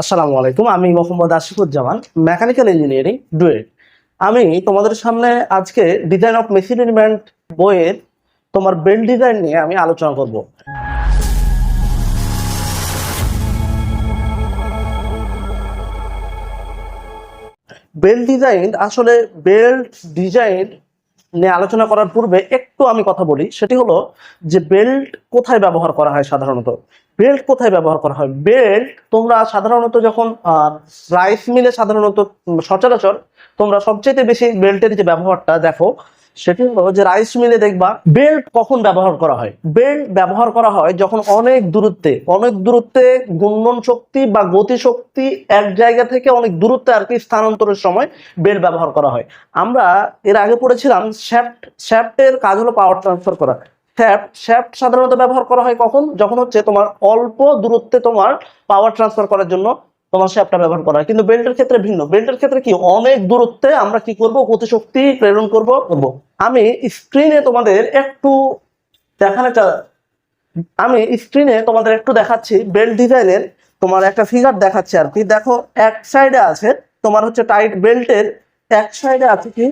আসসালামু আলাইকুম আমি মোহাম্মদ আশিফুজ্জামান মেকানিক্যাল ইঞ্জিনিয়ারিং ডুয়েট আমি তোমাদের সামনে আজকে ডিজাইন অফ মেশিন এলিমেন্ট বইয়ের তোমার বেল্ট ডিজাইন নিয়ে আমি আলোচনা করব। বেল্ট ডিজাইন আসলে বেল্ট ডিজাইন নিয়ে আলোচনা করার পূর্বে একটু আমি কথা বলি, সেটি হলো যে বেল্ট কোথায় ব্যবহার করা হয় সাধারণত? বেল্ট কোথায় ব্যবহার করা হয়? বেল্ট তোমরা সাধারণত যখন রাইস মিলে সাধারণত সচরাচর তোমরা সবচেয়ে বেশি বেল্টের যে ব্যবহারটা দেখো, সেটি হলো যে রাইস মিলে দেখবা বেল্ট কখন ব্যবহার করা হয়। বেল্ট ব্যবহার করা হয় যখন অনেক দূরত্বে অনেক দূরত্বে ঘূর্ণন শক্তি বা গতি শক্তি এক জায়গা থেকে অনেক দূরত্বে আর কি স্থানান্তরের সময় বেল্ট ব্যবহার করা হয়। আমরা এর আগে পড়েছিলাম শ্যাফট, শ্যাফটের কাজ হলো পাওয়ার ট্রান্সফার করা। শ্যাফট শ্যাফট সাধারণত ব্যবহার করা হয় কখন? যখন হচ্ছে তোমার অল্প দূরত্বে তোমার পাওয়ার ট্রান্সফার করার জন্য তোমার শ্যাফটটা ব্যবহার করা হয়। কিন্তু বেল্টের ক্ষেত্রে ভিন্ন। বেল্টের ক্ষেত্রে কি? অনেক দূরত্বে আমরা কি করব? গতিশক্তি প্রেরণ করব করব। আমি স্ক্রিনে তোমাদের একটু দেখানোটা আমি স্ক্রিনে তোমাদের একটু দেখাচ্ছি বেল্ট ডিজাইনের তোমার একটা ফিগার দেখাচ্ছি আর কি। দেখো, এক সাইডে আছে তোমার হচ্ছে টাইট বেল্টের এক সাইডে আছে কি?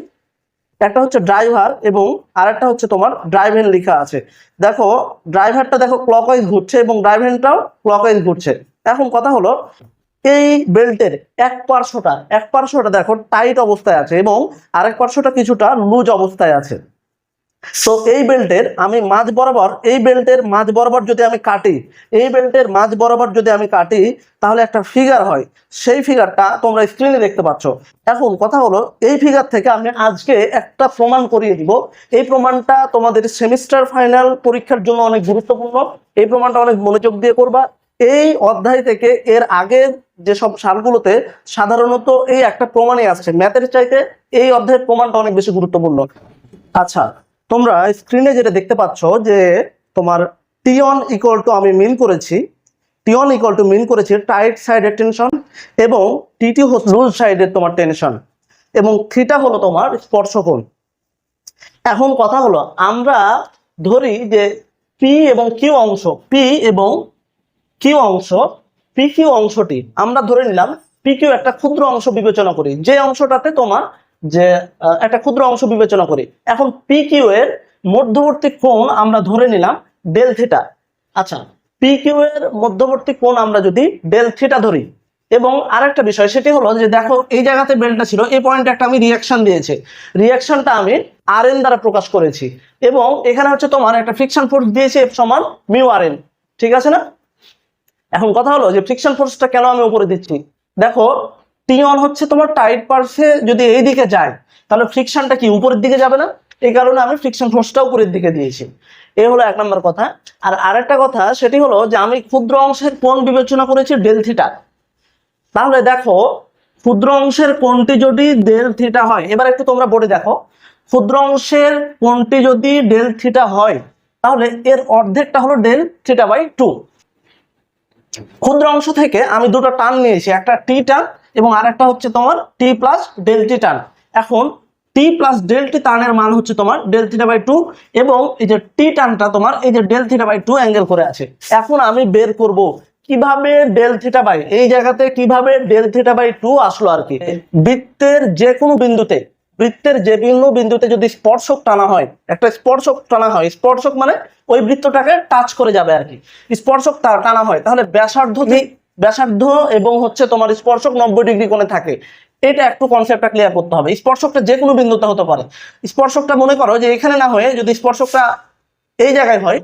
একটা হচ্ছে ড্রাইভার এবং আরেকটা হচ্ছে তোমার ড্রাইভেন লেখা আছে। দেখো, ড্রাইভারটা দেখো ক্লকওয়াইজ ঘুরছে এবং ড্রাইভেনটাও ক্লকওয়াইজ ঘুরছে। এখন কথা হলো, এই বেল্টের এক পার্শ্বটা এক পার্শ্বটা দেখো টাইট অবস্থায় আছে এবং আরেক পার্শ্বটা কিছুটা লুজ অবস্থায় আছে। তো এই বেল্টের আমি মাঝ বরাবর, এই বেল্টের মাঝ বরাবর যদি আমি কাটি, এই বেল্টের মাঝ বরাবর যদি আমি কাটি, তাহলে একটা ফিগার হয়। সেই ফিগারটা তোমরা স্ক্রিনে দেখতে পাচ্ছ। এখন কথা হলো, এই ফিগার থেকে আমি আজকে একটা প্রমাণ করিয়ে দিব। এই প্রমাণটা তোমাদের সেমিস্টার ফাইনাল পরীক্ষার জন্য অনেক গুরুত্বপূর্ণ। এই প্রমাণটা অনেক মনোযোগ দিয়ে করবা। এই অধ্যায় থেকে এর আগের যেসব সালগুলোতে সাধারণত এই একটা প্রমাণই আসছে। ম্যাথের চাইতে এই অধ্যায়ের প্রমাণটা অনেক বেশি গুরুত্বপূর্ণ। আচ্ছা তোমরা স্ক্রিনে যেটা দেখতে পাচ্ছ যে তোমার টি অন ইকুয়াল টু আমি মিন করেছি T on equal to mean করেছি টাইট সাইডের টেনশন এবং টিটি হচ্ছে লুজ সাইডের তোমার টেনশন এবং থিটা হলো তোমার স্পর্শকোণ। এখন কথা হলো আমরা ধরি যে পি এবং কিউ অংশ পি এবং কিউ অংশ পি কিউ অংশটি আমরা ধরে নিলাম পি কিউ একটা ক্ষুদ্র অংশ বিবেচনা করি, যে অংশটাতে তোমার যে একটা ক্ষুদ্র অংশ বিবেচনা করি। এখন পি কিউ এর মধ্যবর্তী কোণ আমরা ধরে নিলাম ডেল থিটা। আচ্ছা পি কিউ এর মধ্যবর্তী কোণ আমরা যদি ডেল থিটা ধরি, এবং আরেকটা বিষয় সেটি হলো যে, দেখো এই জায়গাতে বেলটা ছিল, এই পয়েন্টে একটা আমি রিয়াকশন দিয়েছি। রিয়াকশনটা আমি আর এন দ্বারা প্রকাশ করেছি, এবং এখানে হচ্ছে তোমার একটা ফ্রিকশন ফোর্স দিয়েছি এফ সমান মিউ আর এন ঠিক আছে না? এখন কথা হলো যে ফ্রিকশন ফোর্সটা কেন আমি উপরে দিচ্ছি? দেখো টি হচ্ছে তোমার টাইট পার্সে যদি এই দিকে যায়, তাহলে ফ্রিকশনটা কি উপরের দিকে যাবে না? এই কারণে আমি ফ্রিকশন ফোর্সটা উপরের দিকে দিয়েছি। এ হলো এক নম্বর কথা। আর আরেকটা কথা, সেটি হলো যে আমি ক্ষুদ্র অংশের কোণ বিবেচনা করেছি ডেল থিটা তাহলে দেখো, ক্ষুদ্র অংশের কোণটি যদি ডেল থিটা হয়, এবার একটু তোমরা বোর্ডে দেখো, ক্ষুদ্র অংশের কোণটি যদি ডেল থিটা হয়, তাহলে এর অর্ধেকটা হলো ডেল থিটা বাই টু ক্ষুদ্র অংশ থেকে আমি দুটো টান নিয়েছি, একটা টি টান এবং আরেকটা হচ্ছে তোমার টি প্লাস ডেল টি টান এখন টি প্লাস ডেলটি টানের মান হচ্ছে তোমার ডেল থিটা বাই টু এবং এই যে টি টানটা তোমার এই যে del theta by two angle করে আছে। এখন আমি বের করব কীভাবে ডেল থিটা বাই এই জায়গাতে কীভাবে ডেল থিটা বাই টু আসলো আর কি? বৃত্তের যে কোনো বিন্দুতে, বৃত্তের যে বিভিন্ন বিন্দুতে যদি স্পর্শক টানা হয়, একটা স্পর্শক টানা হয়, স্পর্শক মানে ওই বৃত্তটাকে টাচ করে যাবে আর কি। স্পর্শক টানা হয়, তাহলে ব্যাসার্ধ ব্যাসার্ধ এবং হচ্ছে তোমার স্পর্শক নব্বই ডিগ্রি কোণে থাকে। এটা একটু কনসেপ্টটা ক্লিয়ার করতে হবে। স্পর্শকটা যে কোনো বিন্দুতে হতে পারে। স্পর্শকটা মনে করো যে এখানে না হয়ে যদি স্পর্শকটা এই জায়গায় হয়,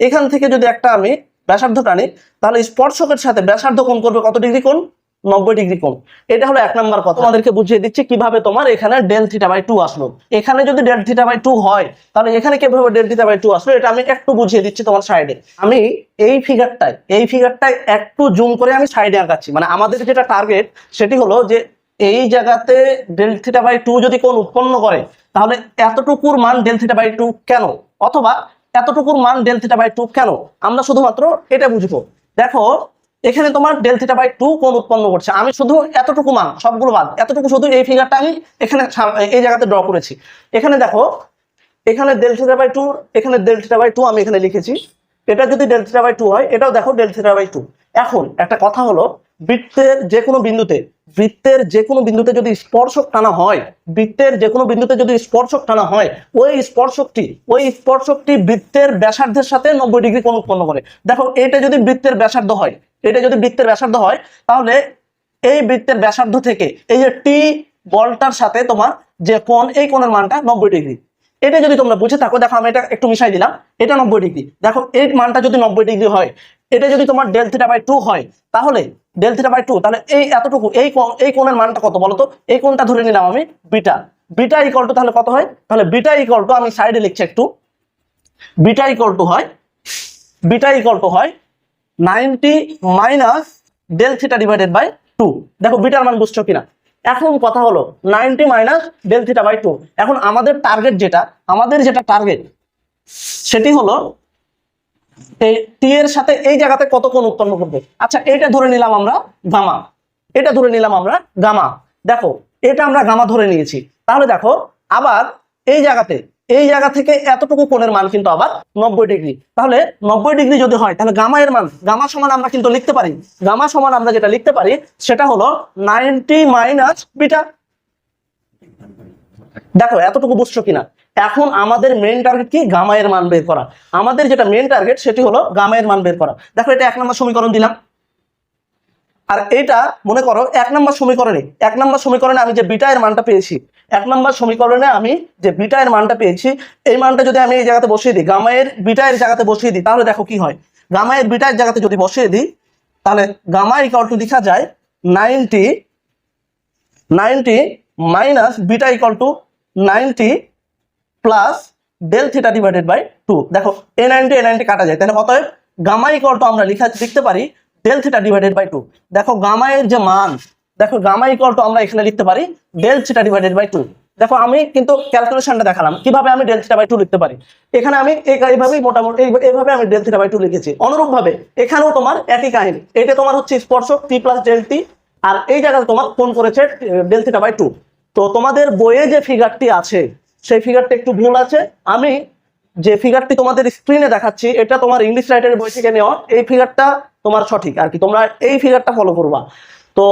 এখান থেকে যদি একটা আমি ব্যাসার্ধ টানি, তাহলে স্পর্শকের সাথে ব্যাসার্ধ কোণ করবে কত ডিগ্রি কোণ? নব্বই ডিগ্রি কোণ এটা হলো এক নম্বর কথা। তোমাদেরকে বুঝিয়ে দিচ্ছি কীভাবে তোমার এখানে ডেল থিটা বাই টু আসলো। এখানে যদি ডেল থিটা বাই টু হয়, তাহলে এখানে কীভাবে ডেল থিটা বাই টু আসলো, এটা আমি একটু বুঝিয়ে দিচ্ছি তোমার সাইডে আমি এই ফিগারটায় এই ফিগারটায় একটু জুম করে আমি সাইডে আঁকাচ্ছি মানে আমাদের যেটা টার্গেট সেটি হলো যে এই জায়গাতে ডেল থিটা বাই টু যদি কোন উৎপন্ন করে, তাহলে এতটুকুর মান ডেল থিটা বাই টু কেন? অথবা এতটুকুর মান ডেল থিটা বাই টু কেন? আমরা শুধুমাত্র এটা বুঝব। দেখো এখানে তোমার ডেল থিটা বাই টু কোন উৎপন্ন করছে। আমি শুধু এতটুকু মান, সবগুলো বাদ, এতটুকু শুধু এই ফিগারটা আমি এখানে এই জায়গাতে ড্র করেছি। এখানে দেখো, এখানে ডেল থিটা বাই টু এখানে ডেল থিটা বাই টু আমি এখানে লিখেছি। এটা যদি ডেল থিটা বাই টু হয়, এটাও দেখো ডেল থিটা বাই টু এখন একটা কথা হলো, বৃত্তের যে কোনো বিন্দুতে, বৃত্তের যে কোনো বিন্দুতে যদি স্পর্শক টানা হয়, বৃত্তের যে কোনো বিন্দুতে যদি স্পর্শক টানা হয়, ওই স্পর্শকটি ওই স্পর্শকটি বৃত্তের ব্যাসার্ধের সাথে নব্বই ডিগ্রি কোণ উৎপন্ন করে। দেখো, এটা যদি বৃত্তের ব্যাসার্ধ হয়, এটা যদি বৃত্তের ব্যাসার্ধ হয়, তাহলে এই বৃত্তের ব্যাসার্ধ থেকে এই যে টি বলটার সাথে তোমার যে কোণ, এই কোণের মানটা নব্বই ডিগ্রি। এটা যদি তোমরা বুঝে থাকো, দেখো আমি এটা একটু মিশাই দিলাম, এটা নব্বই ডিগ্রি। দেখো এই মানটা যদি নব্বই ডিগ্রি হয় এটা যদি তোমার ডেল থিটা বাই টু হয়, তাহলে ডেল থিটা বাই টু তাহলে এই এতটুকু, এই এই কোণের মানটা কত বলো তো এই কোণটা ধরে নিলাম আমি বিটা বিটা ইকল টু তাহলে কত হয়? তাহলে বিটা ইকল টু আমি সাইডে লিখছি একটু। বিটা ইকল টু হয় বিটা ইকল টু হয় ninety minus del theta divided by two দেখো বিটার মান বুঝছ কিনা? এখন কথা হলো ninety minus del theta by two এখন আমাদের টার্গেট যেটা, আমাদের যেটা টার্গেট সেটি হলো টি এর সাথে এই জায়গাতে কত কোণ উৎপন্ন করবে? আচ্ছা এটা ধরে নিলাম আমরা গামা। এটা ধরে নিলাম আমরা গামা। দেখো, এটা আমরা গামা ধরে নিয়েছি। তাহলে দেখো, আবার এই জায়গাতে, এই জায়গা থেকে এতটুকু কোণের মান কিন্তু আবার নব্বই ডিগ্রি। তাহলে নব্বই ডিগ্রি যদি হয়, তাহলে গামা এর মান, গামা সমান আমরা কিন্তু লিখতে পারি। গামা সমান আমরা যেটা লিখতে পারি, সেটা হলো নাইনটি মাইনাস বিটা। দেখো, এতটুকু বুঝছ কিনা? এখন আমাদের মেন টার্গেট কি? গামা এর মান বের করা। আমাদের যেটা মেন টার্গেট সেটি হলো গামা এর মান বের করা। দেখো এটা এক নম্বর সমীকরণ দিলাম। আর এটা, মনে করো, এক নম্বর সমীকরণে, এক নম্বর সমীকরণে আমি যে বিটা এর মানটা পেয়েছি, এক নম্বর সমীকরণে আমি যে বিটা এর মানটা পেয়েছি, এই মানটা যদি আমি এই জায়গাতে বসিয়ে দিই গামা এর বিটা এর জায়গাতে বসিয়ে দিই, তাহলে দেখো কি হয়? গামায়ের বিটা এর জায়গাতে যদি বসিয়ে দিই, তাহলে গামা ইকাল টু লেখা যায় ninety ninety minus beta equal to ninety plus del theta divided by two দেখো এ নাইনটি এ নাইনটি কাটা যায়। তাহলে অতএব গামা ইকাল টু আমরা লিখা লিখতে পারি del theta divided by two দেখো গামা এর যে মান, দেখো গামা ইকাল টু আমরা এখানে লিখতে পারি del theta divided by two দেখো, আমি কিন্তু ক্যালকুলেশনটা দেখালাম। কীভাবে আমি ডেল থিটা বাই টু লিখতে পারি? এখানে আমি এই- এইভাবেই মোটামুটি এইভাবে আমি ডেল থিটা বাই টু লিখেছি। অনুরূপভাবে, এখানেও তোমার একই কাহিনী। এটা তোমার হচ্ছে স্পর্শক টি প্লাস ডেল টি আর এই জায়গায় তোমার কোন করেছে ডেল থিটা বাই টু তো তোমাদের বইয়ে যে ফিগারটি আছে সেই ফিগারটা একটু ভুল আছে। আমি যে ফিগারটি তোমাদের স্ক্রিনে দেখাচ্ছি, এটা তোমার ইংলিশ রাইটারের বই থেকে নেওয়া। এই ফিগারটা তোমার সঠিক আর কি, তোমরা এই ফিগারটা ফলো করবা। তো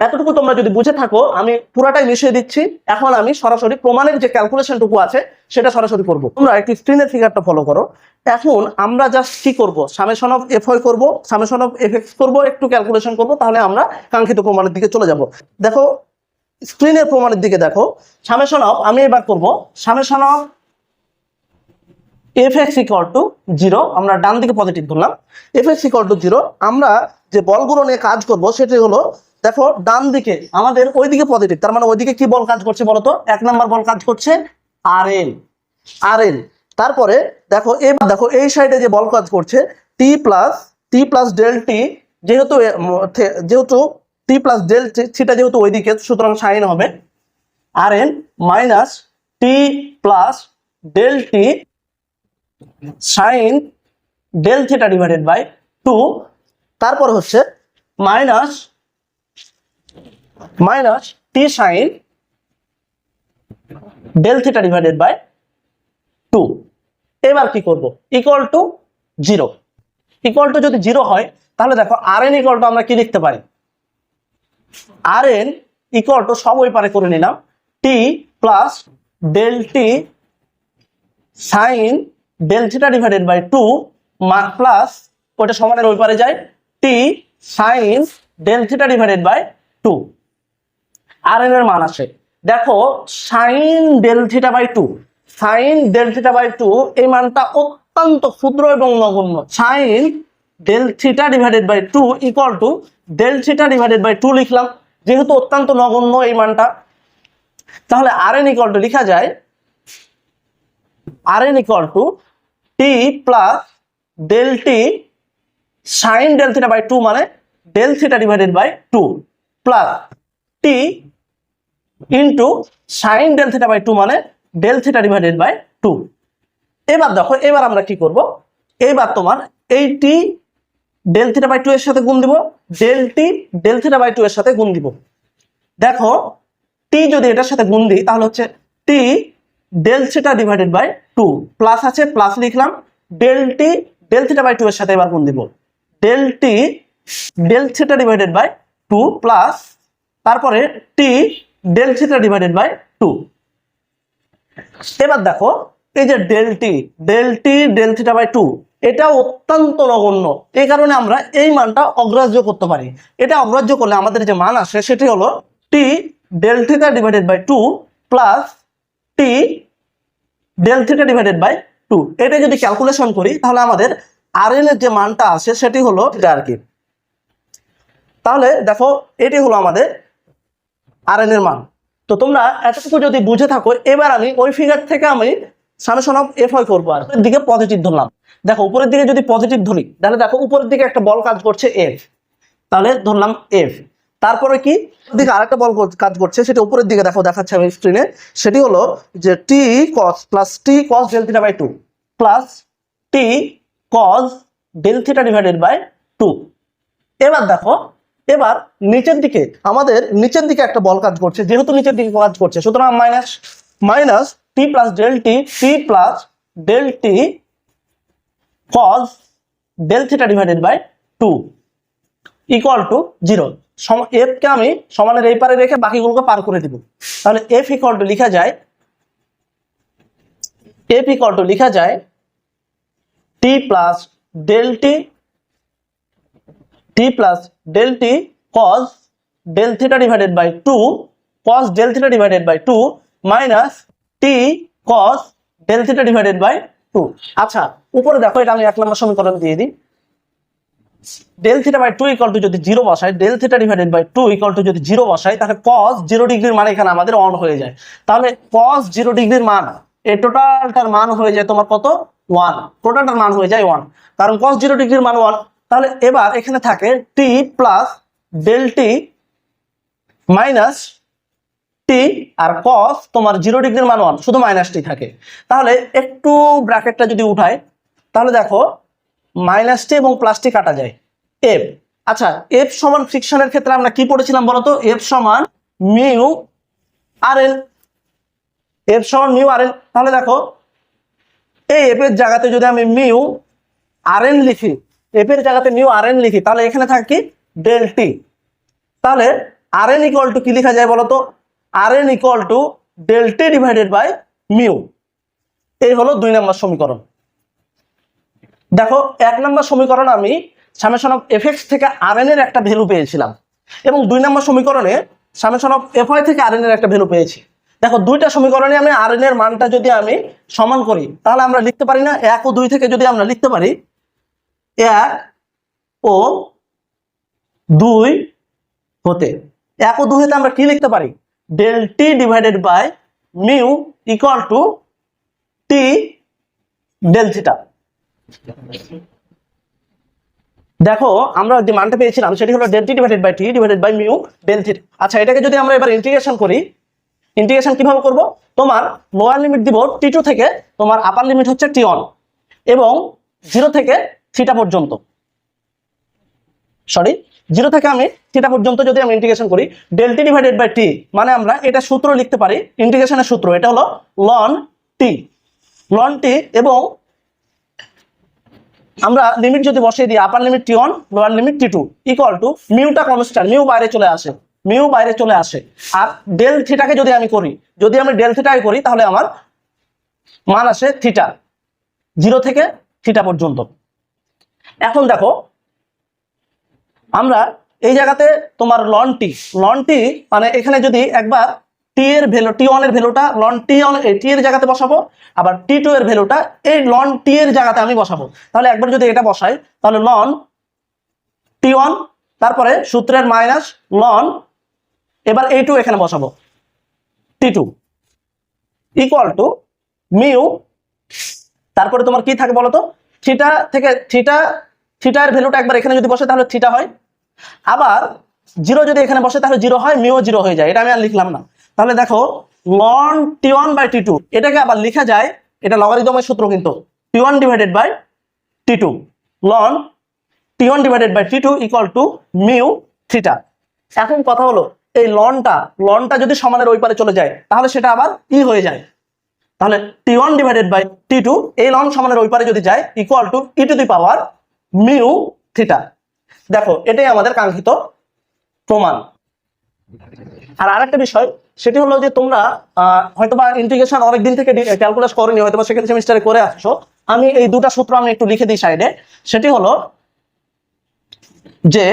এতটুকু তোমরা যদি বুঝে থাকো, আমি পুরাটাই মিশিয়ে দিচ্ছি। এখন আমি সরাসরি প্রমাণের যে ক্যালকুলেশনটুকু আছে, সেটা সরাসরি করব। তোমরা একটি স্ক্রিনের ফিগারটা ফলো করো। এখন আমরা জাস্ট কি করব? সামেশন অফ এফ ওয়াই করব সামেশন অফ এফ এক্স করব, একটু ক্যালকুলেশন করব, তাহলে আমরা কাঙ্ক্ষিত প্রমাণের দিকে চলে যাব। দেখো স্ক্রিনের প্রমাণের দিকে দেখো। সামেশন অফ আমি এবার করব। Summation of F X equal to zero আমরা ডান দিকে পজিটিভ ধরলাম। F X equal to zero আমরা যে বলগুলো নিয়ে কাজ করব, সেটি হলো, দেখো ডান দিকে আমাদের ওইদিকে পজিটিভ তার মানে ওইদিকে কি বল কাজ করছে বলতো এক নাম্বার বল কাজ করছে আর এন আর এন তারপরে, দেখো, এবার দেখো, এই সাইডে যে বল কাজ করছে T plus T plus del T যেহেতু যেহেতু টি প্লাস ডেল থিটা যেহেতু ওইদিকে, সুতরাং সাইন হবে। R N minus T plus del T sine del theta divided by two তারপর হচ্ছে minus minus T sine del theta divided by two এবার কি করব? Equal to zero equal to যদি জিরো হয়, তাহলে দেখো আর এন ইকুয়াল টু আমরা কি লিখতে পারি? আর এন ইকুয়াল টু সব ওই পারে করে নিলাম। T plus del T sine del theta divided by two mark plus ওটা সমানের ওই পারে যায়। T sine del theta divided by two R N এর মান আসে দেখো sine del theta by two sine del theta by two এই মানটা অত্যন্ত ক্ষুদ্র এবং নগণ্য। Sine del theta divided by two equal to del theta divided by two লিখলাম। যেহেতু অত্যন্ত নগণ্য এই মানটা। তাহলে আর এন ইকুয়াল টু লেখা যায় R N equal to T plus del T sine del theta by two মানে del theta divided by two plus T into sine del theta by two মানে del theta divided by two এবার দেখো, এবার আমরা কি করব? এবার তোমার এই T del theta by two এর সাথে গুণ দিব del T del theta by two এর সাথে গুণ দিব। দেখো টি যদি এটার সাথে গুণ দিই, তাহলে হচ্ছে T del theta divided by two plus আছে প্লাস লিখলাম del T del theta by two এর সাথে এবার গুণ দিব। Del T del theta divided by two plus তারপরে T del theta divided by two এবার দেখো এই যে del T del T del T del theta by two এটা অত্যন্ত নগণ্য। এই কারণে আমরা এই মানটা অগ্রাহ্য করতে পারি। এটা অগ্রাহ্য করলে আমাদের যে মান আসে সেটি হলো T del theta divided by two plus T del theta divided by two এটা যদি ক্যালকুলেশন করি, তাহলে আমাদের আর এর যে মানটা আসে সেটি হলো এটা আর কি। তাহলে দেখো, এটি হলো আমাদের আর এর মান। তো তোমরা এতটুকু যদি বুঝে থাকো, এবার আমি ওই ফিগার থেকে আমি সামেশন অফ এফ করব আর উপরের দিকে পজিটিভ ধরলাম। দেখো, উপরের দিকে যদি পজিটিভ ধরি, তাহলে দেখো উপরের দিকে একটা বল কাজ করছে এফ তাহলে ধরলাম এফ তারপরে কি? দিকে আরেকটা বল কাজ করছে, সেটা উপরের দিকে দেখো, দেখাচ্ছে আমি স্ক্রিনে সেটি হলো যে T cos plus T cos del theta by two plus T cos del theta divided by two এবার দেখো, এবার নিচের দিকে, আমাদের নিচের দিকে একটা বল কাজ করছে, যেহেতু নিচের দিকে কাজ করছে, সুতরাং minus minus T plus del T T plus del T cos del theta divided by two equal to zero এফকে আমি সমানের এই পারে রেখে বাকিগুলোকে পার করে দিব। তাহলে এফ ইকুয়াল টু লিখা যায় এফ ইকুয়াল টু লিখা যায় T plus del T T plus del T cos del theta divided by two cos del theta divided by two minus T cos del theta divided by two আচ্ছা উপরে দেখো, এটা আমি এক number সমীকরণ দিয়ে দিই। Del theta by two equal to যদি জিরো বসাই del theta divided by two equal to যদি জিরো বসাই, তাহলে কস জিরো ডিগ্রির মান এখানে আমাদের অন হয়ে যায়। তাহলে কস জিরো ডিগ্রির মান এই টোটালটার মান হয়ে যায় তোমার কত? ওয়ান টোটালটার মান হয়ে যায় ওয়ান কারণ কস জিরো ডিগ্রির মান ওয়ান তাহলে এবার এখানে থাকে T plus del T minus T আর কস তোমার জিরো ডিগ্রির মান ওয়ান শুধু মাইনাস টি থাকে। তাহলে একটু ব্র্যাকেটটা যদি উঠাই, তাহলে দেখো মাইনাস টি এবং প্লাস টি কাটা যায়। এফ আচ্ছা এফ সমান ফ্রিকশনের ক্ষেত্রে আমরা কি পড়েছিলাম বলতো? এফ সমান মিউ আর এল। এফ সমান মিউ আর এল। তাহলে দেখো, এই এফ এর জায়গাতে যদি আমি মিউ আর এন লিখি এফ এর জায়গাতে মিউ আর এন লিখি, তাহলে এখানে থাকে ডেল টি তাহলে আর এন ইকুয়াল টু কি লেখা যায় বলতো? R N equal to del T divided by mu এই হলো দুই নম্বর সমীকরণ। দেখো, এক নম্বর সমীকরণ আমি সামেশন অফ এফএক্স থেকে আর এর একটা ভ্যালু পেয়েছিলাম এবং দুই নম্বর সমীকরণে সামেশন অফ এফ ওয়াই থেকে আর এর একটা ভ্যালু পেয়েছি। দেখো, দুইটা সমীকরণে আমি আর এর মানটা যদি আমি সমান করি, তাহলে আমরা লিখতে পারি না, এক ও দুই থেকে যদি আমরা লিখতে পারি, এক ও দুই হতে। এক ও দুই হতে আমরা কি লিখতে পারি? Del T divided by mu equal to T del theta দেখো, আমরা যে মানটা পেয়েছিলাম, সেটি হলো del T divided by T divided by mu del theta আচ্ছা এটাকে যদি আমরা এবার ইন্টিগ্রেশন করি ইন্টিগ্রেশন কীভাবে করব? তোমার লোয়ার লিমিট দিব টি টু থেকে, তোমার আপার লিমিট হচ্ছে টি ওয়ান এবং জিরো থেকে থিটা পর্যন্ত। সরি জিরো থেকে আমি থিটা পর্যন্ত যদি আমি ইন্টিগ্রেশন করি ডেলটি ডিভাইডেড বাই টি মানে আমরা এটা সূত্র লিখতে পারি ইন্টিগ্রেশনের সূত্র, এটা হলো লন টি লন টি এবং আমরা লিমিট যদি বসিয়ে দিই upper limit T one lower limit T two equal to মিউটা constant mu বাইরে চলে আসে মিউ বাইরে চলে আসে। আর ডেল থিটাকে যদি আমি করি, যদি আমি ডেল থিটাকে করি, তাহলে আমার মান আসে থিটা জিরো থেকে থিটা পর্যন্ত। এখন দেখো আমরা এই জায়গাতে তোমার লন টি লন টি মানে এখানে যদি একবার টি এর ভ্যালু টি ওয়ানের ভ্যালুটা লন টি অন টি এর জায়গাতে বসাবো, আবার টি টু এর ভ্যালুটা এই লন টি এর জায়গাতে আমি বসাবো। তাহলে একবার যদি এটা বসাই, তাহলে লন টি ওয়ান তারপরে সূত্রের মাইনাস লন এবার এই টু এখানে বসাবো T two equal to mu তারপরে তোমার কি থাকে বলো তো থিটা থেকে থিটা থিটার ভ্যালুটা একবার এখানে যদি বসে, তাহলে থিটা হয় আবার জিরো যদি এখানে বসে, তাহলে জিরো হয়, মিও জিরো হয়ে যায়। এটা আমি আর লিখলাম না। তাহলে দেখো ln T one by T two এটাকে আবার লেখা যায়, এটা লগারিদমের সূত্র কিন্তু T one divided by T two ln T one divided by T two equal to mu theta এখন কথা হলো, এই লনটা লনটা যদি সমানের ওই পারে চলে যায়, তাহলে সেটা আবার ই হয়ে যায়। তাহলে T one divided by T two এই লন সমানের ওই পারে যদি যায় equal to e to the power mu theta দেখো এটাই আমাদের কাঙ্ক্ষিত প্রমাণ। আর আরেকটা বিষয় সেটি হলো যে তোমরা আহ, হয়তোবা ইন্টিগ্রেশন অনেক দিন থেকে ক্যালকুলেট করনি হয়তোবা সেকেন্ড সেমিস্টারে করে আসছো। আমি এই দুটা সূত্র আমি একটু লিখে দিই সাইডে সেটি হলো যে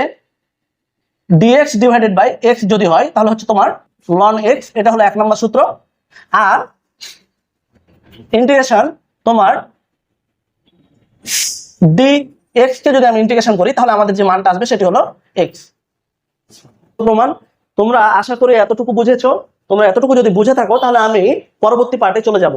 ডিএক্স ডিভাইডেড বাই এক্স যদি হয় তাহলে হচ্ছে তোমার লন এক্স এটা হলো এক নম্বর সূত্র। আর ইন্টিগ্রেশন তোমার ডি এক্স কে যদি আমি ইন্টিগ্রেশন করি, তাহলে আমাদের যে মানটা আসবে সেটি হলো এক্স প্রমাণ তোমরা আশা করি এতটুকু বুঝেছ। তোমরা এতটুকু যদি বুঝে থাকো, তাহলে আমি পরবর্তী পার্টে চলে যাব।